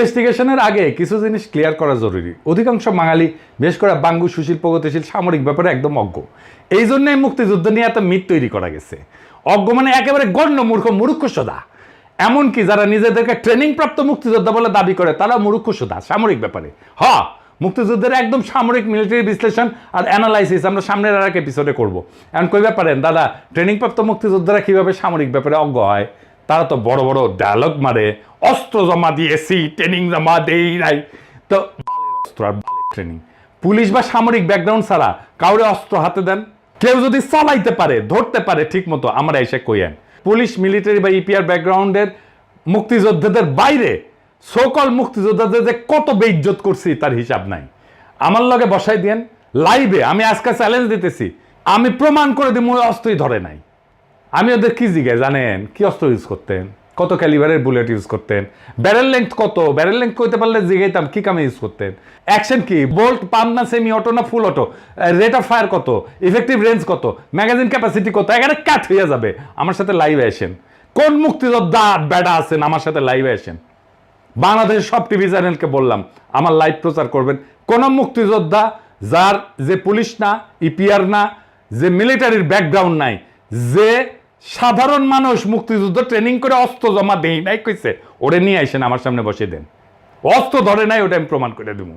ইনভেস্টিগেশনের আগে কিছু জিনিস ক্লিয়ার করা জরুরি। অধিকাংশ বাঙালি বিশেষ করে বাঙ্গু, সুশীল, প্রগতিশীল, সামরিক ব্যাপারে একদম অজ্ঞ। এই জন্যই মুক্তিযুদ্ধ নিয়ে এত মিথ তৈরি করা গেছে। অজ্ঞ মানে একেবারে গণ্য মূর্খ মূর্খ সোদা। এমনকি যারা নিজেদেরকে ট্রেনিং প্রাপ্ত মুক্তিযোদ্ধা বলে দাবি করে তারা মূর্খ সোদা, সামরিক ব্যাপারে। হ, মুক্তিযুদ্ধের একদম সামরিক মিলিটারি বিশ্লেষণ আর অ্যানালাইসিস আমরা সামনের আর এক এপিসোডে করব। এখন কইবা পারেন দাদা ট্রেনিং প্রাপ্ত মুক্তিযোদ্ধারা কীভাবে সামরিক ব্যাপারে অজ্ঞ হয়? তারা তো বড় বড় ডায়লগ মারে, অস্ত্র জমা দিয়েছি ট্রেনিং জমা দেই নাই। তো অস্ত্র আর ট্রেনিং পুলিশ বা সামরিক ব্যাকগ্রাউন্ড ছাড়া কাউরে অস্ত্র হাতে দেন? কেউ যদি চালাইতে পারে, ধরতে পারে, ঠিক মতো আমরা এসে কইয়েন পুলিশ মিলিটারি বা ইপিআর ব্যাকগ্রাউন্ডের মুক্তিযোদ্ধাদের বাইরে সকল মুক্তিযোদ্ধাদের যে কত বেইজ্জত করছি তার হিসাব নাই। আমার লগে বসাই দিয়েন লাইভে আমি আজকে চ্যালেঞ্জ দিতেছি। আমি প্রমাণ করে দিই ওই অস্ত্রই ধরে নাই। আমি ওদের কি জিগে জানেন? কি অস্ত্র ইউজ করতেন? কত ক্যালিবারের বুলেট ইউজ করতেন? ব্যারেল লেন্থ কত? ব্যারেল লেন্থ কইতে পারলে জিগাইতাম, কি কামে ইউজ করতেন? অ্যাকশন কি? বোল্ট পাম না সেমি অটো না full auto rate of fire কত? ইফেক্টিভ রেঞ্জ কত? ম্যাগাজিন ক্যাপাসিটি কত? এখানে কাট হয়ে যাবে। আমার সাথে লাইভে আসেন। কোন মুক্তিযোদ্ধা বেড়া আছেন? আমার সাথে লাইভে আসেন। বাংলাদেশের সব টিভি চ্যানেলকে বললাম, আমার লাইভ প্রচার করবেন। কোন মুক্তিযোদ্ধা যার যে পুলিশ না ইপিআর না, যে মিলিটারির ব্যাকগ্রাউন্ড নাই, যে সাধারণ মানুষ মুক্তিযুদ্ধ ট্রেনিং করে অস্ত্র জমা দেই নাই, কইছে, ওরে নিয়ে আসেন আমার সামনে বসে দেন। অস্ত্র ধরে নাই, ওটা আমি প্রমাণ করে দেবো